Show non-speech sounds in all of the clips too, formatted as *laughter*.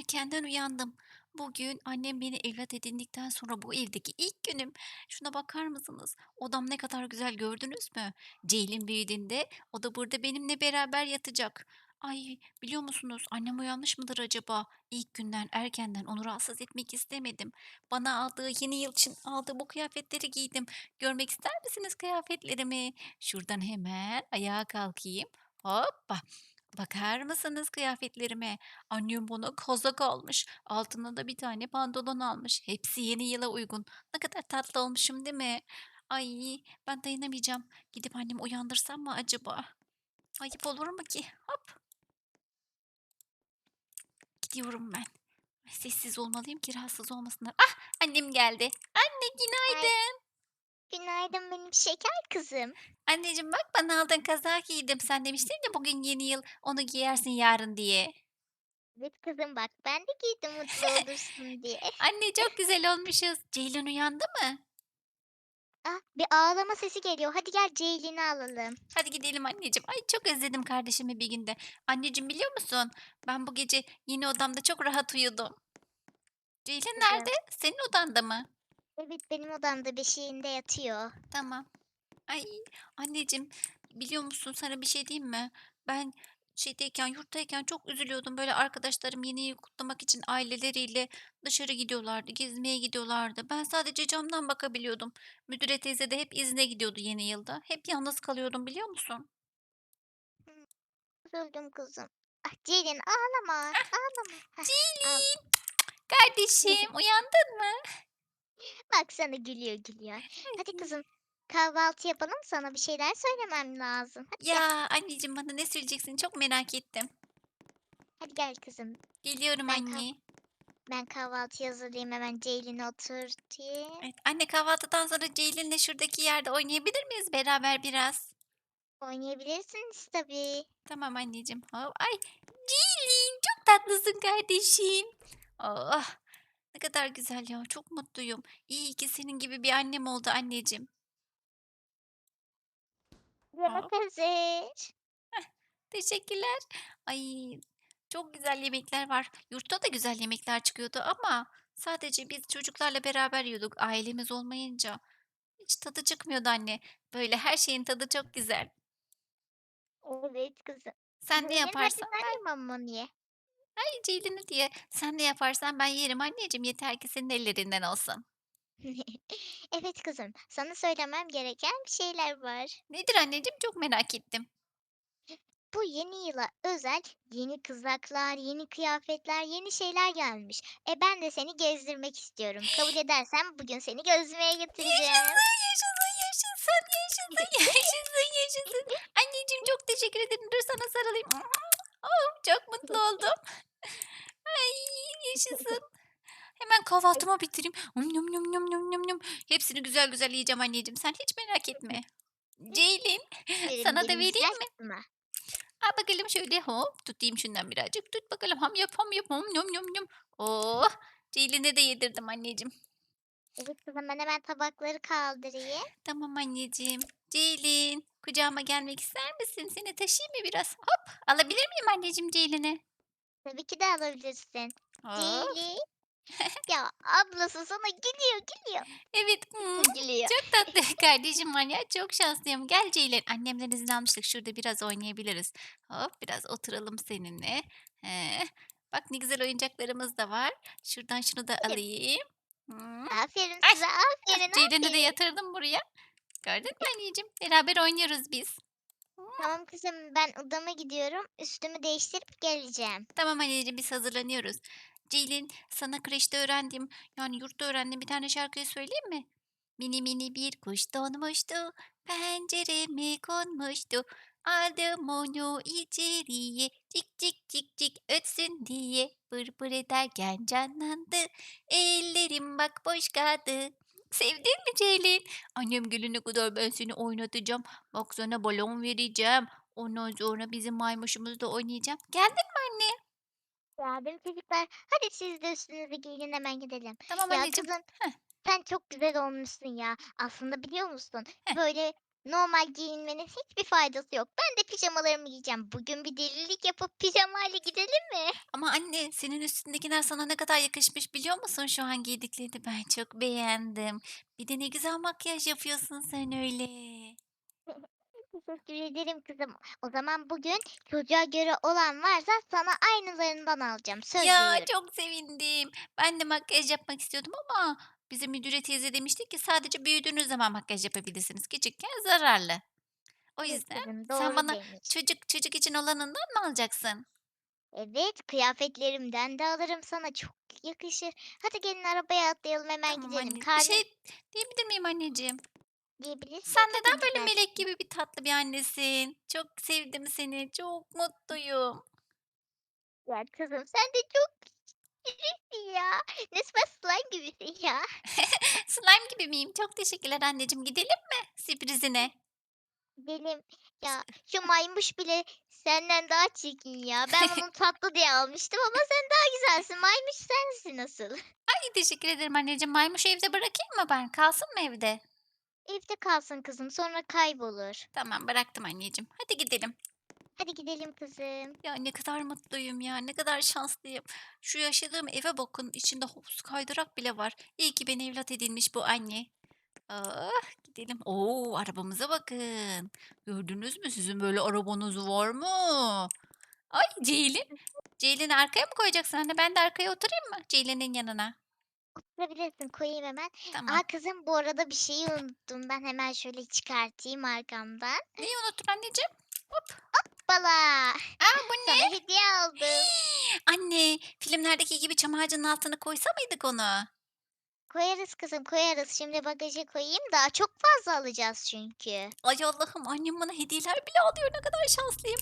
erkenden uyandım. Bugün annem beni evlat edindikten sonra bu evdeki ilk günüm. Şuna bakar mısınız? Odam ne kadar güzel gördünüz mü? Ceylin büyüdüğünde o da burada benimle beraber yatacak. Ay biliyor musunuz annem uyanmış mıdır acaba? İlk günden erkenden onu rahatsız etmek istemedim. Bana aldığı yeni yıl için aldığı bu kıyafetleri giydim. Görmek ister misiniz kıyafetlerimi? Şuradan hemen ayağa kalkayım. Hoppa. Bakar mısınız kıyafetlerime? Annem bana kazak almış. Altına da bir tane pantolon almış. Hepsi yeni yıla uygun. Ne kadar tatlı olmuşum değil mi? Ay ben dayanamayacağım. Gidip annemi uyandırsam mı acaba? Ayıp olur mu ki? Hop gidiyorum ben. Sessiz olmalıyım ki rahatsız olmasınlar. Ah annem geldi. Anne Ay, günaydın. Günaydın benim şeker kızım. Anneciğim bak bana aldığın kazağı giydim. Sen demiştin ya bugün yeni yıl onu giyersin yarın diye. Evet kızım bak ben de giydim mutlu olursun *laughs* diye. Anne çok güzel olmuşuz. Ceylin uyandı mı? Ah bir ağlama sesi geliyor. Hadi gel Ceylin'i alalım. Hadi gidelim anneciğim. Ay çok özledim kardeşimi bir günde. Anneciğim biliyor musun? Ben bu gece yeni odamda çok rahat uyudum. Ceylin nerede? Senin odanda mı? Evet benim odamda beşiğinde yatıyor. Tamam. Ay anneciğim biliyor musun sana bir şey diyeyim mi? Ben şeydeyken yurttayken çok üzülüyordum. Böyle arkadaşlarım yeni yıl kutlamak için aileleriyle dışarı gidiyorlardı, gezmeye gidiyorlardı. Ben sadece camdan bakabiliyordum. Müdüre teyze de hep izne gidiyordu yeni yılda. Hep yalnız kalıyordum biliyor musun? Hı, Üzüldüm kızım. Ah Ceylin ağlama. Ağlama. Heh, al. Ceylin, kardeşim *laughs* uyandın mı? Bak sana gülüyor gülüyor. Hadi kızım kahvaltı yapalım sana bir şeyler söylemem lazım. Hadi gel. Ya anneciğim bana ne söyleyeceksin çok merak ettim. Hadi gel kızım. Geliyorum Ben kah- anne. Ben kahvaltı hazırlayayım hemen Ceylin'i oturtayım. Evet, anne kahvaltıdan sonra Ceylin'le şuradaki yerde oynayabilir miyiz beraber biraz? Oynayabilirsiniz tabii. Tamam anneciğim. Hop. Ay Ceylin çok tatlısın kardeşim. Oh ne kadar güzel ya çok mutluyum. İyi ki senin gibi bir annem oldu anneciğim. Yemek Hop. hazır. Teşekkürler. Ay çok güzel yemekler var. Yurtta da güzel yemekler çıkıyordu ama sadece biz çocuklarla beraber yiyorduk. Ailemiz olmayınca hiç tadı çıkmıyordu anne. Böyle her şeyin tadı çok güzel. Evet kızım. Sen ne hadi yaparsan sen ben mamamı ye. Ay Ceylin'i diye sen ne yaparsan ben yerim anneciğim yeter ki senin ellerinden olsun. *laughs* Evet kızım. Sana söylemem gereken bir şeyler var. Nedir anneciğim çok merak ettim. Bu yeni yıla özel yeni kızaklar, yeni kıyafetler, yeni şeyler gelmiş. E ben de seni gezdirmek istiyorum. Kabul edersen bugün seni gezmeye götüreceğim. Yaşasın, yaşasın, yaşasın, yaşasın, *laughs* yaşasın, yaşasın. Anneciğim çok teşekkür ederim. Dur sana sarılayım. Oh, çok mutlu oldum. *laughs* Ay yaşasın. Hemen kahvaltımı bitireyim. Yum yum yum yum yum yum yum. Hepsini güzel güzel yiyeceğim anneciğim. Sen hiç merak etme. Ceylin *laughs* sana da vereyim mi? kızıma. Al bakalım şöyle hop tutayım şundan birazcık. Tut bakalım ham yap ham yap ham yum yum yum. Oh Ceylin'e de yedirdim anneciğim. Evet kızım ben hemen tabakları kaldırayım. Tamam anneciğim. Ceylin, kucağıma gelmek ister misin? Seni taşıyayım mı biraz? Hop, alabilir miyim anneciğim Ceylin'i? Tabii ki de alabilirsin. Hop. Ceylin. *laughs* Ya ablası sana gülüyor gülüyor. Evet, hmm, Gülüyor. çok tatlı *laughs* kardeşim var ya. Çok şanslıyım. Gel Ceylin. Annemden izin almıştık. Şurada biraz oynayabiliriz. Hop, biraz oturalım seninle. He. Bak ne güzel oyuncaklarımız da var. Şuradan şunu da alayım. Hmm. Aferin Ay, size aferin Ceylin'i de aferin. yatırdım buraya. Gördün mü anneciğim? Beraber oynuyoruz biz. Tamam kızım ben odama gidiyorum. Üstümü değiştirip geleceğim. Tamam anneciğim biz hazırlanıyoruz. Ceylin sana kreşte öğrendiğim yani yurtta öğrendiğim bir tane şarkıyı söyleyeyim mi? Mini mini bir kuş donmuştu, pencereme konmuştu. Aldım onu içeriye, cik cik cik cik ötsün diye. Bır bır ederken canlandı, ellerim bak boş kaldı. Sevdin mi Ceylin? Annem gelene kadar ben seni oynatacağım. Bak sana balon vereceğim. Ondan sonra bizim maymuşumuzla oynayacağım. Geldin mi anne? Geldim çocuklar. Hadi siz de üstünüzü giyin hemen gidelim. Tamam Ya anneciğim. kızım Heh. sen çok güzel olmuşsun ya. Aslında biliyor musun? Heh. Böyle normal giyinmenin hiçbir faydası yok. Ben de pijamalarımı giyeceğim. Bugün bir delilik yapıp pijamayla gidelim mi? Ama anne, senin üstündekiler sana ne kadar yakışmış biliyor musun şu an giydiklerini? Ben çok beğendim. Bir de ne güzel makyaj yapıyorsun sen öyle. *laughs* Teşekkür ederim kızım. O zaman bugün çocuğa göre olan varsa sana aynılarından alacağım. Söz Ya, veriyorum. çok sevindim. Ben de makyaj yapmak istiyordum ama bize müdüre teyze demişti ki sadece büyüdüğünüz zaman makyaj yapabilirsiniz. Küçükken zararlı. O yüzden kızım sen doğru bana demiş. çocuk çocuk için olanından mı alacaksın? Evet kıyafetlerimden de alırım sana çok yakışır. Hadi gelin arabaya atlayalım hemen Tamam gidelim. anne. Bir şey diyebilir miyim anneciğim? diyebilirsin Sen tabii neden böyle güzel. melek gibi bir tatlı bir annesin? Çok sevdim seni. Çok mutluyum. Ya kızım sen de çok şirinsin ya. Resmen slime gibisin ya. *laughs* Slime gibi miyim? Çok teşekkürler anneciğim. Gidelim mi sürprizine? Benim ya şu maymuş bile senden daha çirkin ya. Ben *laughs* onu tatlı diye almıştım ama sen daha güzelsin. Maymuş sensin asıl. Ay teşekkür ederim anneciğim. Maymuşu evde bırakayım mı ben? Kalsın mı evde? Evde kalsın kızım sonra kaybolur. Tamam bıraktım anneciğim. Hadi gidelim. Hadi gidelim kızım. Ya ne kadar mutluyum ya. Ne kadar şanslıyım. Şu yaşadığım eve bakın. içinde havuz kaydırak bile var. İyi ki beni evlat edinmiş bu anne. Ah, gidelim. Oo, arabamıza bakın. Gördünüz mü? Sizin böyle arabanız var mı? Ay Ceylin. Ceylin'i arkaya mı koyacaksın anne? Ben de arkaya oturayım mı? Ceylin'in yanına. Oturabilirsin koyayım hemen. Tamam. Aa kızım bu arada bir şeyi unuttum. Ben hemen şöyle çıkartayım arkamdan. Neyi unuttun anneciğim? Hop. Bala. Aa bu ne? Sana hediye aldım. *gasps* Anne, filmlerdeki gibi çam ağacının altına koysa mıydık onu? Koyarız kızım koyarız. Şimdi bagaja koyayım. Daha çok fazla alacağız çünkü. Ay Allah'ım annem bana hediyeler bile alıyor. Ne kadar şanslıyım.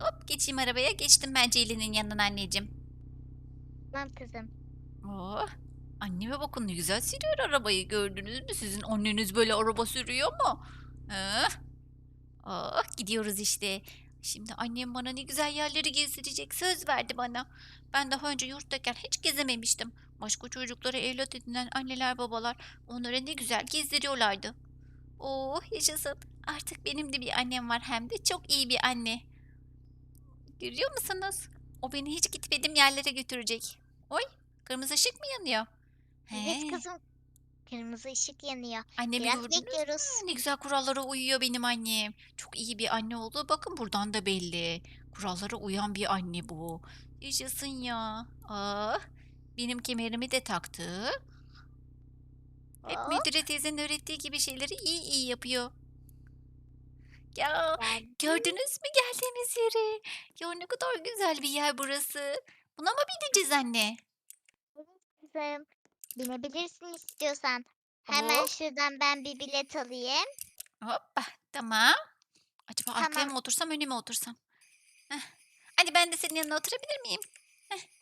Hop geçeyim arabaya. Geçtim ben Ceylin'in yanına anneciğim. Tamam kızım. Oh, anneme bakın ne güzel sürüyor arabayı. Gördünüz mü? Sizin anneniz böyle araba sürüyor mu? Ah, ah, gidiyoruz işte. Şimdi annem bana ne güzel yerleri gezdirecek. Söz verdi bana. Ben daha önce yurttayken hiç gezememiştim. Başka çocuklara evlat edinen anneler babalar onlara ne güzel gezdiriyorlardı. Oh yaşasın. Artık benim de bir annem var hem de çok iyi bir anne. Görüyor musunuz? O beni hiç gitmediğim yerlere götürecek. Oy kırmızı ışık mı yanıyor? Evet He, kızım. Kırmızı ışık yanıyor. annemi Biraz gördünüz mü? bekliyoruz. Ne güzel kurallara uyuyor benim annem. Çok iyi bir anne oldu. Bakın buradan da belli. Kurallara uyan bir anne bu. Yaşasın ya. Ah, benim kemerimi de taktı. Hep Hop, müdüre teyzenin öğrettiği gibi şeyleri iyi iyi yapıyor. Ya geldim. gördünüz mü geldiğimiz yeri? Ya ne kadar güzel bir yer burası. Buna mı bineceğiz anne? Kızım. Binebilirsin istiyorsan. Hemen Hop şuradan ben bir bilet alayım. hoppa tamam. Acaba arkaya Tamam mı otursam öne mi otursam? Heh. Hadi ben de senin yanına oturabilir miyim?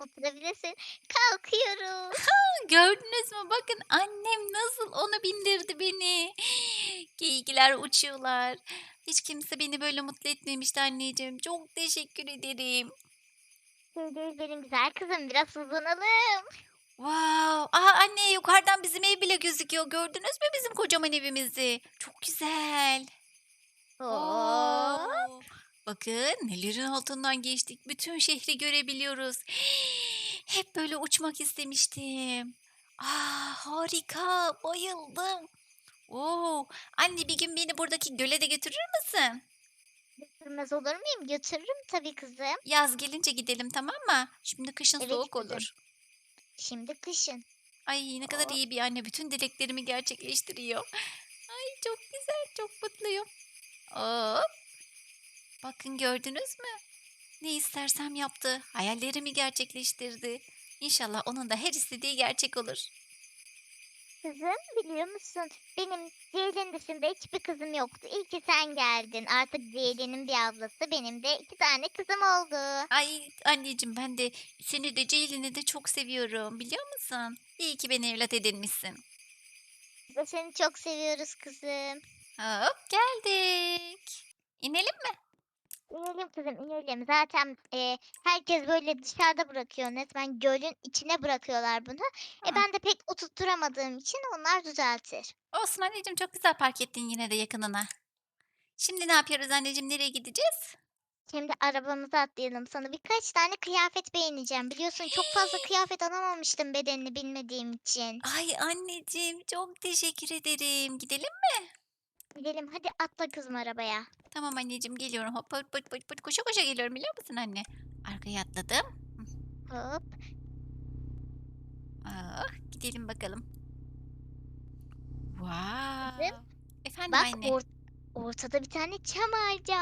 oturabilirsin. Kalkıyorum. Gördünüz mü? Bakın annem nasıl onu bindirdi beni. *gasps* Geyikler uçuyorlar. Hiç kimse beni böyle mutlu etmemişti anneciğim. Çok teşekkür ederim. Şöyle benim güzel kızım biraz hızlanalım. Wow! Aa anne yukarıdan bizim ev bile gözüküyor. Gördünüz mü bizim kocaman evimizi? Çok güzel. Hop. Oo! Bakın nelerin altından geçtik. Bütün şehri görebiliyoruz. *gasps* Hep böyle uçmak istemiştim. Aa harika. Bayıldım. Oo, anne bir gün beni buradaki göle de götürür müsün? Götürmez olur muyum? Götürürüm tabii kızım. Yaz gelince gidelim tamam mı? Şimdi kışın Evet soğuk olur. Şimdi kışın. Ay ne kadar Hop. iyi bir anne. Bütün dileklerimi gerçekleştiriyor. Ay çok güzel, çok mutluyum. Hop. Bakın gördünüz mü? Ne istersem yaptı. Hayallerimi gerçekleştirdi. İnşallah onun da her istediği gerçek olur. Kızım biliyor musun? Benim Ceylin dışında hiçbir kızım yoktu. İyi ki sen geldin. Artık Ceylin'in bir ablası. Benim de iki tane kızım oldu. Ay anneciğim ben de seni de Ceylin'i de çok seviyorum. Biliyor musun? İyi ki beni evlat edinmişsin. Biz de seni çok seviyoruz kızım. Hop geldik. İnelim mi? İnelim kızım inelim. Zaten e, herkes böyle dışarıda bırakıyor. Resmen gölün içine bırakıyorlar bunu. E Aa, ben de pek oturtturamadığım için onlar düzeltir. olsun anneciğim çok güzel park ettin yine de yakınına. Şimdi ne yapıyoruz anneciğim? Nereye gideceğiz? Şimdi arabamıza atlayalım. Sana birkaç tane kıyafet beğeneceğim. Biliyorsun çok fazla kıyafet alamamıştım bedenini bilmediğim için. Ay anneciğim çok teşekkür ederim. Gidelim mi? Gidelim hadi atla kızım arabaya. Tamam anneciğim geliyorum. Hop pıt pıt pıt koşa koşa geliyorum biliyor musun anne? Arkaya atladım. Hop. Ah, gidelim bakalım. Wow. Kızım, Efendim Bak anne. or- ortada bir tane çam ağacı,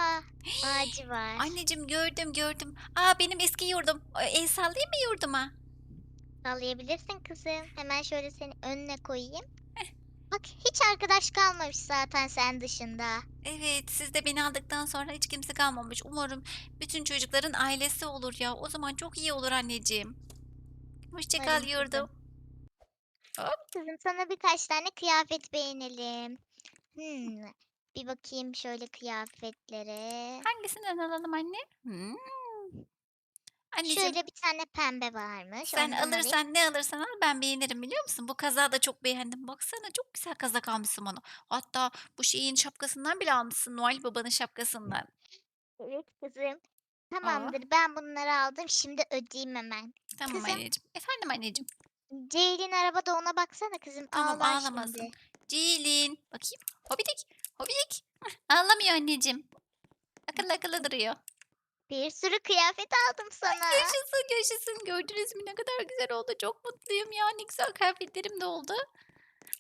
ağacı var. Anneciğim gördüm gördüm. Aa benim eski yurdum. Ee, El sallayayım mı yurduma? Sallayabilirsin kızım. Hemen şöyle seni önüne koyayım. Bak hiç arkadaş kalmamış zaten sen dışında. Evet siz de beni aldıktan sonra hiç kimse kalmamış. Umarım bütün çocukların ailesi olur ya. O zaman çok iyi olur anneciğim. Hoşça kal Umarım kızım. yurdum. Kızım sana birkaç tane kıyafet beğenelim. Hmm. Bir bakayım şöyle kıyafetlere. Hangisinden alalım anne? Hmm. Anneciğim Şöyle bir tane pembe varmış. sen ondan alayım. alırsan ne alırsan al ben beğenirim biliyor musun? Bu kazağı da çok beğendim. Baksana çok güzel kazak almışsın bana. Hatta bu şeyin şapkasından bile almışsın. Noel Baba'nın şapkasından. Evet kızım. Tamamdır ben bunları aldım. Şimdi ödeyeyim hemen. Tamam Kızım. anneciğim. Efendim anneciğim. Ceylin arabada ona baksana kızım. Tamam, Ağlar ağlamasın. şimdi. Cilin. Bakayım. Hobidik. Hobidik. Ağlamıyor anneciğim. Akıllı akıllı duruyor. Bir sürü kıyafet aldım sana. Yaşasın yaşasın. Gördünüz mü ne kadar güzel oldu. Çok mutluyum ya. Ne güzel kıyafetlerim de oldu.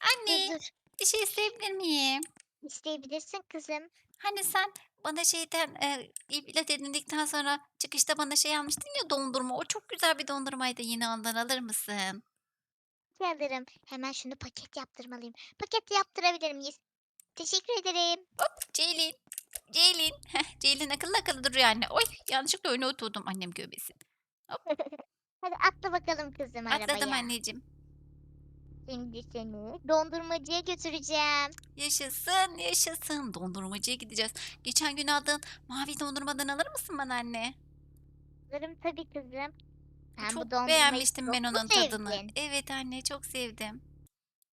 Anne Dur dur. bir şey isteyebilir miyim? İsteyebilirsin kızım. Hani sen bana şeyden e, iblet edindikten sonra çıkışta bana şey almıştın ya dondurma. O çok güzel bir dondurmaydı. Yine ondan alır mısın? Alırım. Hemen şunu paket yaptırmalıyım. Paket yaptırabilir miyiz? Teşekkür ederim. Ceylin. Ceylin. Heh, Ceylin akıllı akıllı duruyor anne. Oy yanlışlıkla öne oturdum annem göbesin. *laughs* Hadi atla bakalım kızım Atladım arabaya. anneciğim. Şimdi seni dondurmacıya götüreceğim. Yaşasın yaşasın. Dondurmacıya gideceğiz. Geçen gün aldığın mavi dondurmadan alır mısın bana anne? Alırım tabii kızım. Sen bu çok dondurmayı beğenmiştim çok ben mu onun tadını. sevdin? Evet anne çok sevdim.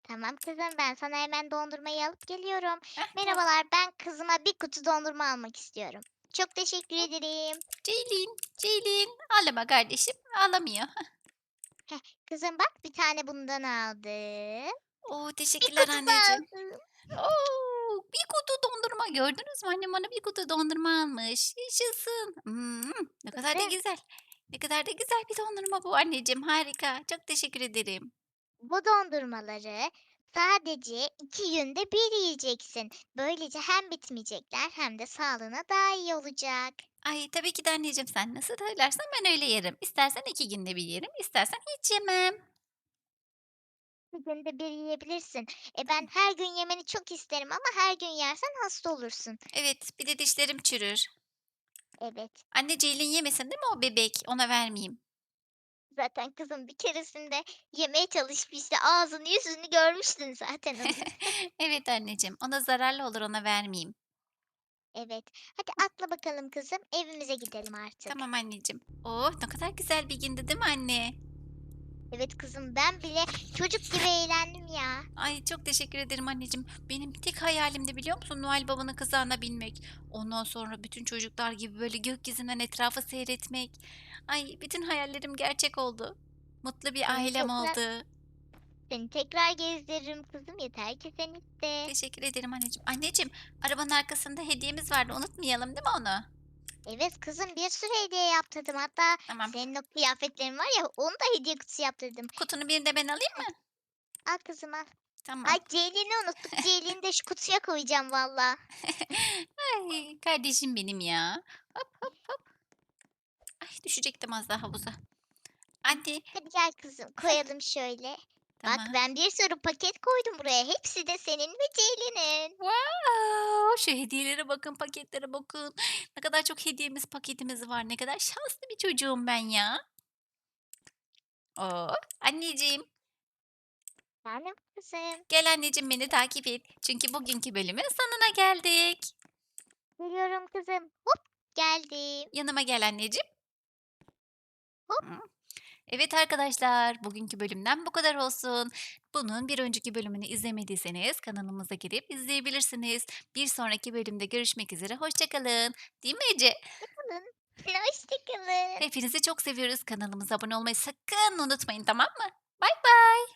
Tamam kızım ben sana hemen dondurmayı alıp geliyorum. Heh, tamam. Merhabalar ben kızıma bir kutu dondurma almak istiyorum. Çok teşekkür ederim. Ceylin, Ceylin. Ağlama kardeşim. Ağlamıyor. *laughs* Kızım bak bir tane bundan aldım. Oo Bir teşekkürler kutu anneciğim. aldım. Oo, bir kutu dondurma gördünüz mü? Annem bana bir kutu dondurma almış. Yaşasın. Hmm, ne kadar da Kızım. güzel. Ne kadar da güzel bir dondurma bu anneciğim. Harika. Çok teşekkür ederim. Bu dondurmaları sadece iki günde bir yiyeceksin. Böylece hem bitmeyecekler hem de sağlığına daha iyi olacak. Ay tabii ki de anneciğim sen nasıl söylersen ben öyle yerim. İstersen iki günde bir yerim, istersen hiç yemem. Bir günde bir yiyebilirsin. E ben her gün yemeni çok isterim ama her gün yersen hasta olursun. Evet, bir de dişlerim çürür. Evet. Anne Ceylin yemesin değil mi o bebek? Ona vermeyeyim. Zaten kızım bir keresinde yemeye çalışmıştı. Ağzını yüzünü görmüştün zaten onun. *laughs* evet anneciğim, ona zararlı olur ona vermeyeyim. Evet. Hadi atla bakalım kızım. Evimize gidelim artık. Tamam anneciğim. Oh ne kadar güzel bir gündü değil mi anne? Evet kızım ben bile çocuk gibi eğlendim ya. Ay çok teşekkür ederim anneciğim. Benim tek hayalimdi biliyor musun Noel Baba'nın kızağına binmek. Ondan sonra bütün çocuklar gibi böyle gökyüzünden etrafı seyretmek. Ay bütün hayallerim gerçek oldu. Mutlu bir Seni ailem tekrar- oldu. Seni tekrar gezdiririm kızım. Yeter ki sen iste. Teşekkür ederim anneciğim. Anneciğim arabanın arkasında hediyemiz vardı unutmayalım değil mi onu? Evet kızım bir sürü hediye yaptırdım. Hatta Tamam. senin o kıyafetlerin var ya onu da hediye kutusu yaptırdım. Kutunun birini de ben alayım mı? Al kızım al. Tamam. Ay Ceylin'i unuttuk. Ceylin'i de şu kutuya koyacağım valla. *laughs* Ay, kardeşim benim ya. Hop hop hop. Ay düşecektim az daha havuza. Anne Hadi gel kızım koyalım şöyle. Tamam. Bak ben bir sürü paket koydum buraya. Hepsi de senin ve Ceylin'in. Wow, şu hediyelere bakın, paketlere bakın. Ne kadar çok hediyemiz, paketimiz var. Ne kadar şanslı bir çocuğum ben ya. Oo, anneciğim, Benim kızım. gel anneciğim beni takip et. Çünkü bugünkü bölümün sonuna geldik. Geliyorum kızım. Hop geldim. Yanıma gel anneciğim. Hop. Hı. Evet arkadaşlar, bugünkü bölümden bu kadar olsun. Bunun bir önceki bölümünü izlemediyseniz kanalımıza girip izleyebilirsiniz. Bir sonraki bölümde görüşmek üzere, hoşça kalın. Değil mi Ece? Hoşça kalın. *laughs* Hoşça kalın. Hepinizi çok seviyoruz. Kanalımıza abone olmayı sakın unutmayın, tamam mı? Bay bay.